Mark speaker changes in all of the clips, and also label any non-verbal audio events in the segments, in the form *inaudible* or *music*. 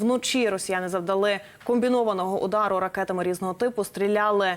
Speaker 1: Вночі росіяни завдали комбінованого удару ракетами різного типу, стріляли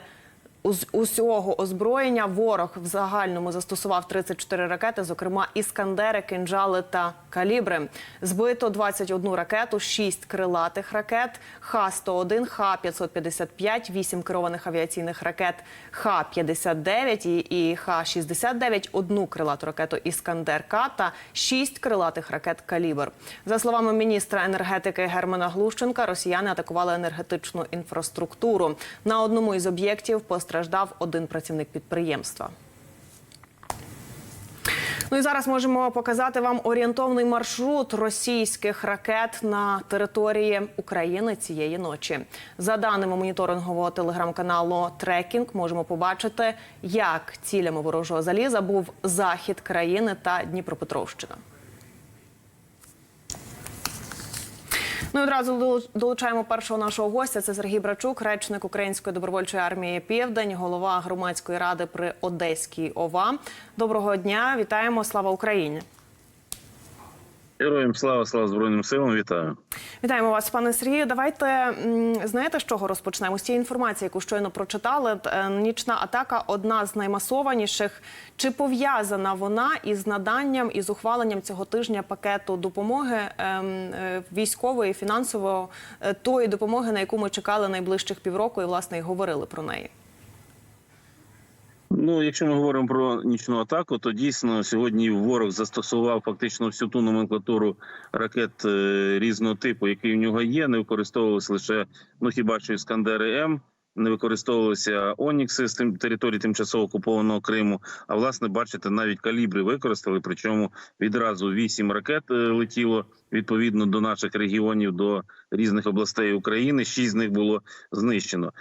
Speaker 1: усього озброєння. Ворог в загальному застосував 34 ракети, зокрема іскандери, кинджали та калібри. Збито 21 ракету, 6 крилатих ракет, Х-101, Х-555, 8 керованих авіаційних ракет Х-59 і, і Х-69, одну крилату ракету Іскандер-К та 6 крилатих ракет Калібр. За словами міністра енергетики Германа Глущенка, росіяни атакували енергетичну інфраструктуру. На одному із об'єктів постраждав один працівник підприємства. Ну і зараз можемо показати вам орієнтовний маршрут російських ракет на території України цієї ночі. За даними моніторингового телеграм-каналу Трекінг, можемо побачити, як цілями ворожого заліза був захід країни та Дніпропетровщина. Ну і одразу долу- долучаємо першого нашого гостя. Це Сергій Брачук, речник Української добровольчої армії Південь, голова громадської ради при Одеській ОВА. Доброго дня, вітаємо! Слава Україні!
Speaker 2: Героям слава, слава Збройним силам, вітаю.
Speaker 1: Вітаємо вас, пане Сергію. Давайте знаєте, з чого розпочнемо? З цієї інформації, яку щойно прочитали. Е, Нічна атака одна з наймасованіших. Чи пов'язана вона із наданням із ухваленням цього тижня пакету допомоги ем, е, військової, фінансової е, тої допомоги, на яку ми чекали найближчих півроку, і власне і говорили про неї?
Speaker 2: Ну, якщо ми говоримо про нічну атаку, то дійсно сьогодні ворог застосував фактично всю ту номенклатуру ракет е, різного типу, які в нього є. Не використовувалися лише ну хіба що іскандери М. Не використовувалися Онікси з тим території тимчасово окупованого Криму. А власне, бачите, навіть калібри використали. Причому відразу вісім ракет е, летіло відповідно до наших регіонів, до різних областей України. Шість з них було знищено.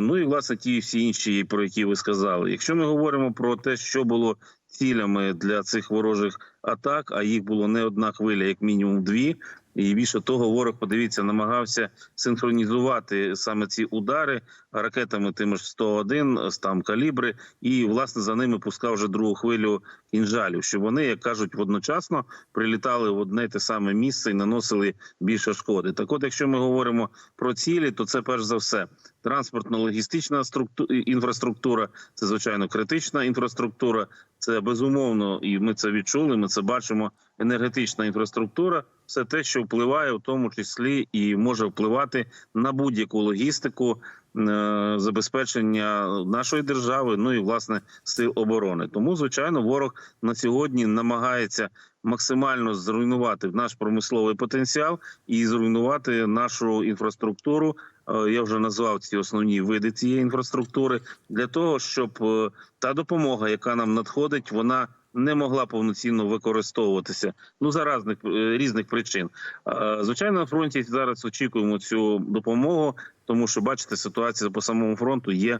Speaker 2: Ну і власне ті всі інші, про які ви сказали. Якщо ми говоримо про те, що було цілями для цих ворожих атак, а їх було не одна хвиля, як мінімум дві. І більше того, ворог подивіться, намагався синхронізувати саме ці удари ракетами тими ж 101, там калібри, і власне за ними пускав вже другу хвилю кінжалів, щоб вони, як кажуть, водночасно прилітали в одне те саме місце і наносили більше шкоди. Так, от, якщо ми говоримо про цілі, то це перш за все транспортно-логістична структу- інфраструктура, це звичайно критична інфраструктура. Це безумовно, і ми це відчули. Ми це бачимо. Енергетична інфраструктура все те, що впливає, в тому числі і може впливати на будь-яку логістику е, забезпечення нашої держави, ну і власне сил оборони. Тому, звичайно, ворог на сьогодні намагається максимально зруйнувати наш промисловий потенціал і зруйнувати нашу інфраструктуру. Е, Я вже назвав ці основні види цієї інфраструктури для того, щоб е, та допомога, яка нам надходить, вона не могла повноцінно використовуватися. Ну за різних різних причин. Е, Звичайно, на фронті зараз очікуємо цю допомогу, тому що бачите, ситуація по самому фронту є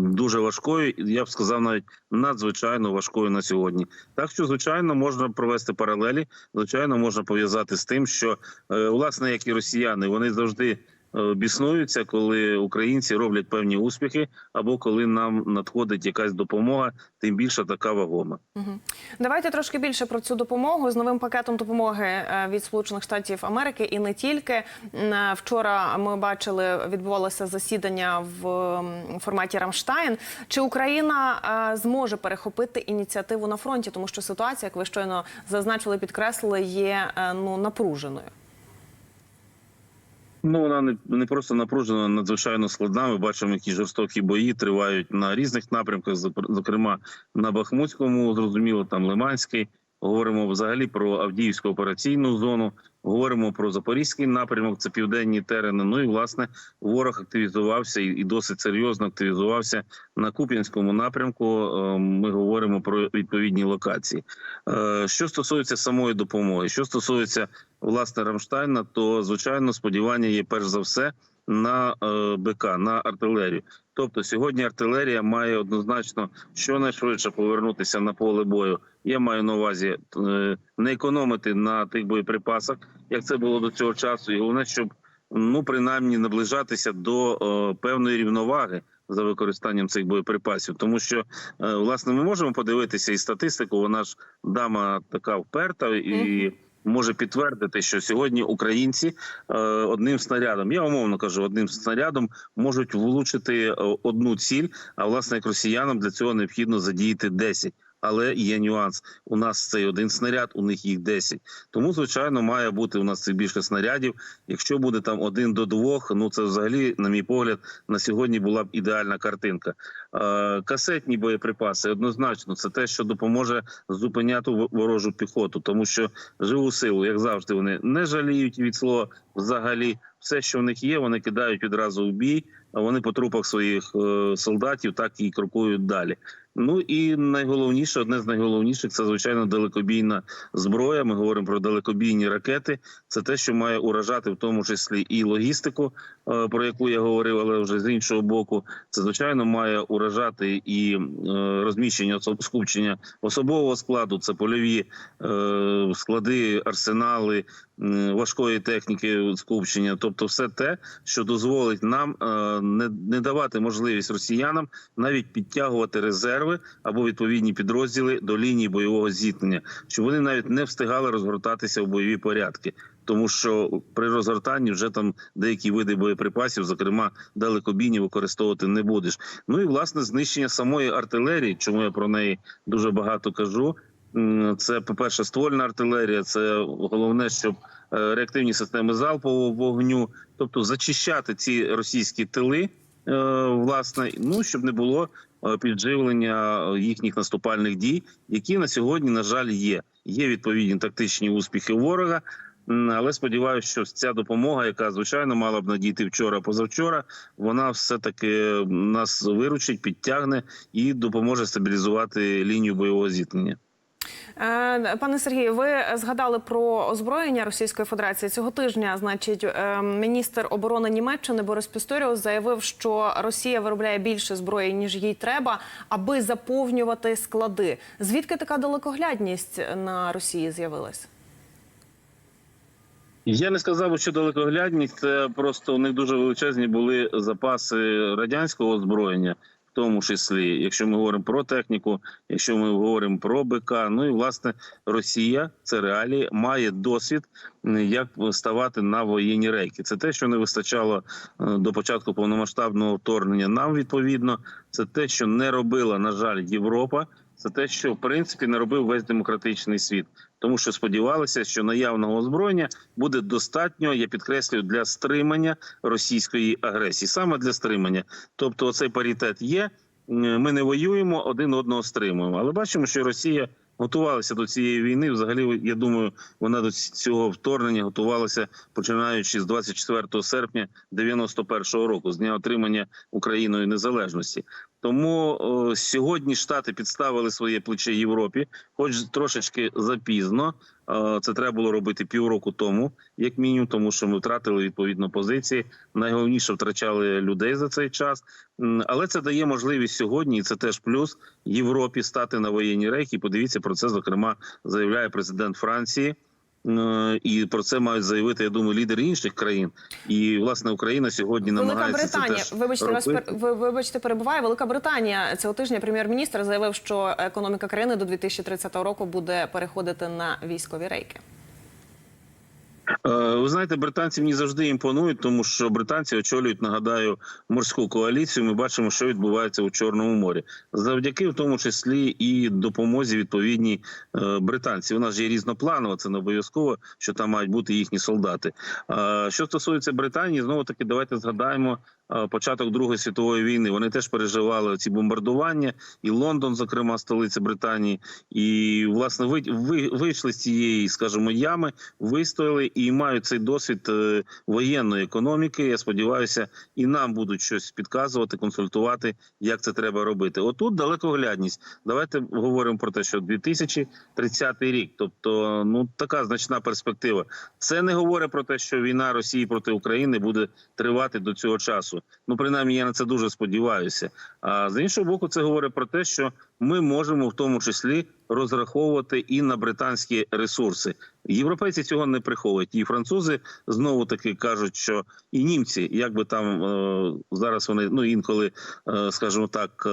Speaker 2: дуже важкою. Я б сказав, навіть надзвичайно важкою на сьогодні. Так що, звичайно, можна провести паралелі. Звичайно, можна пов'язати з тим, що е, власне, як і росіяни, вони завжди. Е, Біснуються, коли українці роблять певні успіхи, або коли нам надходить якась допомога, тим більше така вагома.
Speaker 1: Давайте трошки більше про цю допомогу з новим пакетом допомоги е, від Сполучених Штатів Америки і не тільки. Е, Вчора ми бачили, відбувалося засідання в форматі Рамштайн. Чи Україна зможе перехопити ініціативу на фронті? Тому що ситуація, як ви щойно зазначили, підкреслили, є ну напруженою.
Speaker 2: Ну вона не, не просто напружена, надзвичайно складна. Ми бачимо, які жорстокі бої тривають на різних напрямках, зокр- зокрема на Бахмутському, зрозуміло, там Лиманський. Говоримо взагалі про Авдіївську операційну зону. Говоримо про Запорізький напрямок, це південні терени. Ну і власне ворог активізувався і, досить серйозно активізувався на Куп'янському напрямку. Е, Ми говоримо про відповідні локації. Е, Що стосується самої допомоги, що стосується власне Рамштайна, то звичайно сподівання є перш за все на е, БК, на артилерію. Тобто сьогодні артилерія має однозначно щонайшвидше повернутися на поле бою. Я маю на увазі е, не економити на тих боєприпасах, як це було до цього часу, і головне, щоб ну принаймні наближатися до е, певної рівноваги за використанням цих боєприпасів, тому що е, власне ми можемо подивитися і статистику. Вона ж дама така вперта і може підтвердити, що сьогодні українці одним снарядом, я умовно кажу, одним снарядом можуть влучити одну ціль. А власне, як росіянам для цього необхідно задіяти 10. Але є нюанс. У нас цей один снаряд, у них їх 10. Тому, звичайно, має бути у нас цих більше снарядів. Якщо буде там один до двох, ну це взагалі, на мій погляд, на сьогодні була б ідеальна картинка. Е, касетні боєприпаси однозначно це те, що допоможе зупиняти ворожу піхоту, тому що живу силу, як завжди, вони не жаліють від слова взагалі. Все, що в них є, вони кидають відразу в бій. А вони по трупах своїх е, солдатів так і крокують далі. Ну і найголовніше, одне з найголовніших, це звичайно далекобійна зброя. Ми говоримо про далекобійні ракети. Це те, що має уражати в тому числі і логістику, е, про яку я говорив, але вже з іншого боку, це звичайно має уражати і е, розміщення скупчення особового складу. Це польові е, склади, арсенали важкої техніки скупчення, тобто все те, що дозволить нам не давати можливість росіянам навіть підтягувати резерви або відповідні підрозділи до лінії бойового зіткнення, щоб вони навіть не встигали розгортатися в бойові порядки. Тому що при розгортанні вже там деякі види боєприпасів, зокрема далекобійні, використовувати не будеш. Ну і власне знищення самої артилерії, чому я про неї дуже багато кажу. Це, по-перше, ствольна артилерія. Це головне, щоб е, реактивні системи залпового вогню, тобто зачищати ці російські тили, е, власне, ну щоб не було підживлення е, їхніх наступальних дій, які на сьогодні, на жаль, є. Є відповідні тактичні успіхи ворога. Але сподіваюся, що ця допомога, яка звичайно мала б надійти вчора, позавчора, вона все таки нас виручить, підтягне і допоможе стабілізувати лінію бойового зіткнення.
Speaker 1: Е, Пане Сергію, ви згадали про озброєння Російської Федерації цього тижня. Значить, е, міністр оборони Німеччини Борис Пісторіус заявив, що Росія виробляє більше зброї ніж їй треба, аби заповнювати склади. Звідки така далекоглядність на Росії з'явилась?
Speaker 2: Я не сказав, що далекоглядність це просто у них дуже величезні були запаси радянського озброєння, тому числі, якщо ми говоримо про техніку, якщо ми говоримо про БК. Ну і власне Росія це реалії має досвід, як ставати на воєнні рейки. Це те, що не вистачало е, до початку повномасштабного вторгнення. Нам відповідно це те, що не робила на жаль Європа. Це те, що в принципі не робив весь демократичний світ, тому що сподівалися, що наявного озброєння буде достатньо. Я підкреслюю для стримання російської агресії, саме для стримання. Тобто, оцей паритет є. Ми не воюємо, один одного стримуємо. Але бачимо, що Росія готувалася до цієї війни. Взагалі, я думаю, вона до цього вторгнення готувалася починаючи з 24 серпня 91-го року, з дня отримання Україною незалежності. Тому о, сьогодні штати підставили своє плече Європі, хоч трошечки запізно. Е, Це треба було робити півроку тому, як мінімум, тому що ми втратили відповідно позиції. Найголовніше втрачали людей за цей час. Але це дає можливість сьогодні, і це теж плюс Європі стати на воєнні рейки. Подивіться про це, зокрема, заявляє президент Франції. Е, І про це мають заявити, я думаю, лідери інших країн. І власне Україна сьогодні
Speaker 1: Велика
Speaker 2: намагається це
Speaker 1: Британія,
Speaker 2: теж
Speaker 1: вибачте, вас
Speaker 2: робити.
Speaker 1: пер- вибачте, перебуває. Велика Британія цього тижня прем'єр-міністр заявив, що економіка країни до 2030 року буде переходити на військові рейки.
Speaker 2: Е, Ви знаєте, британці мені завжди імпонують, тому що британці очолюють, нагадаю, морську коаліцію. Ми бачимо, що відбувається у Чорному морі, завдяки в тому числі і допомозі відповідній е, британців. У нас же є різнопланова, це не обов'язково, що там мають бути їхні солдати. Е, Що стосується Британії, знову таки давайте згадаємо. Початок Другої світової війни вони теж переживали ці бомбардування, і Лондон, зокрема, столиця Британії, і власне ви, ви вийшли з цієї, скажімо, ями, вистояли і мають цей досвід е, воєнної економіки. Я сподіваюся, і нам будуть щось підказувати, консультувати, як це треба робити. Отут далекоглядність. Давайте говоримо про те, що 2030 рік, тобто ну така значна перспектива. Це не говорить про те, що війна Росії проти України буде тривати до цього часу. Ну принаймні, я на це дуже сподіваюся. А з іншого боку, це говорить про те, що ми можемо в тому числі розраховувати і на британські ресурси. Європейці цього не приховують. І французи знову таки кажуть, що і німці, як би там е, зараз вони ну інколи, е, скажімо так.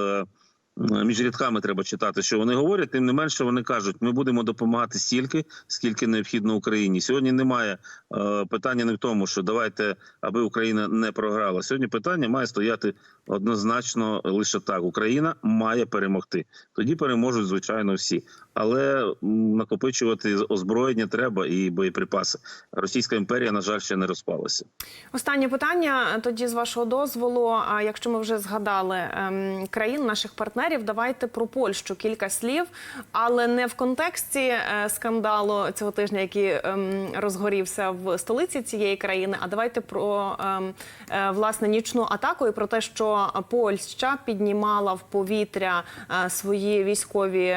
Speaker 2: Е, між рядками треба читати, що вони говорять. Тим не менше, вони кажуть, ми будемо допомагати стільки, скільки необхідно Україні. Сьогодні немає е, питання не в тому, що давайте, аби Україна не програла. Сьогодні питання має стояти однозначно лише так: Україна має перемогти. Тоді переможуть звичайно всі, але накопичувати озброєння треба і боєприпаси. Російська імперія, на жаль, ще не розпалася.
Speaker 1: Останнє питання тоді з вашого дозволу. А якщо ми вже згадали ем, країн наших партнерів, давайте про Польщу кілька слів, але не в контексті е, скандалу цього тижня, який ем, розгорівся в столиці цієї країни. А давайте про ем, е, власне нічну атаку і про те, що Польща піднімала в повітря е, свої військові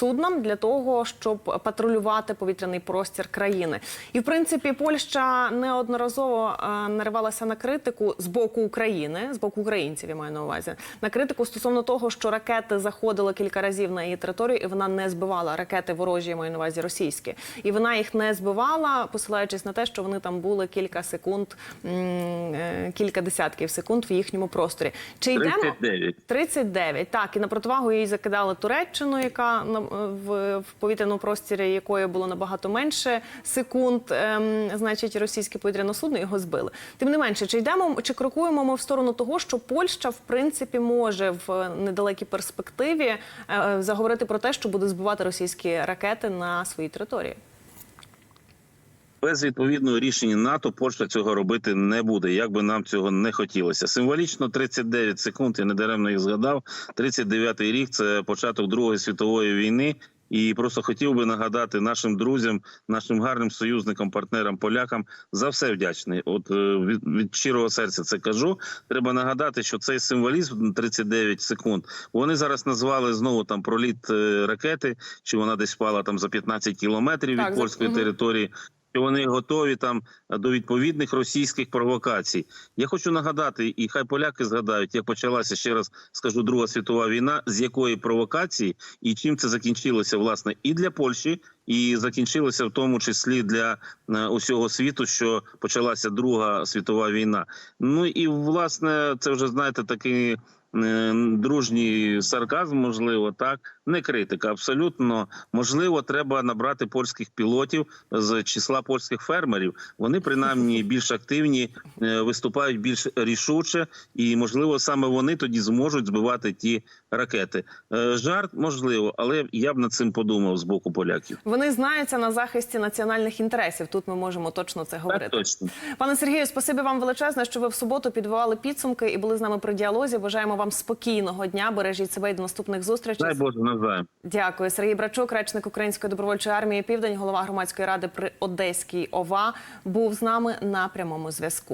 Speaker 1: судна для того, щоб патрулювати повітряний простір країни. І в принципі, Польща неодноразово е, наривалася на критику з боку України, з боку українців, я маю на увазі, на критику стосовно того, що ракети заходили кілька разів на її територію, і вона не збивала ракети ворожі, я маю на увазі російські, і вона їх не збивала, посилаючись на те, що вони там були кілька секунд, е, кілька десятків секунд в їхньому просторі. Чи йдемо
Speaker 2: 39.
Speaker 1: 39, так, і на противагу їй закидали Туреччину, яка в, в повітряному просторі якої було набагато менше секунд. Ем, значить, російське повітряне судно його збили. Тим не менше, чи йдемо, чи крокуємо ми в сторону того, що Польща в принципі може в недалекій перспективі е, заговорити про те, що буде збивати російські ракети на своїй території?
Speaker 2: Без відповідного рішення НАТО Польща цього робити не буде, як би нам цього не хотілося. Символічно 39 секунд. Я недаремно їх згадав. 39-й рік це початок Другої світової війни. І просто хотів би нагадати нашим друзям, нашим гарним союзникам, партнерам, полякам за все вдячний. От е, від, від щирого серця це кажу. Треба нагадати, що цей символізм 39 секунд. Вони зараз назвали знову там проліт е, ракети, чи вона десь впала там за 15 кілометрів від
Speaker 1: за-
Speaker 2: польської
Speaker 1: мгм.
Speaker 2: території що вони готові там до відповідних російських провокацій. Я хочу нагадати, і хай поляки згадають, як почалася ще раз скажу Друга світова війна, з якої провокації і чим це закінчилося власне і для Польщі, і закінчилося в тому числі для е, усього світу, що почалася Друга світова війна. Ну і власне це вже знаєте такий. е, Дружній сарказм, можливо, так не критика. Абсолютно можливо, треба набрати польських пілотів з числа польських фермерів. Вони принаймні *laughs* більш активні, е, виступають більш рішуче, і можливо саме вони тоді зможуть збивати ті ракети. Е, Жарт можливо, але я б над цим подумав з боку поляків.
Speaker 1: Вони знаються на захисті національних інтересів. Тут ми можемо точно це говорити.
Speaker 2: Так точно.
Speaker 1: Пане Сергію, спасибі вам величезне, що ви в суботу підбивали підсумки і були з нами при діалозі. Бажаємо вам спокійного дня. Бережіть себе і до наступних зустрічей.
Speaker 2: Дай Боже навзаєм. Дякую.
Speaker 1: Сергій Брачук, речник Української добровольчої армії Південь, голова громадської ради при Одеській ОВА, був з нами на прямому зв'язку.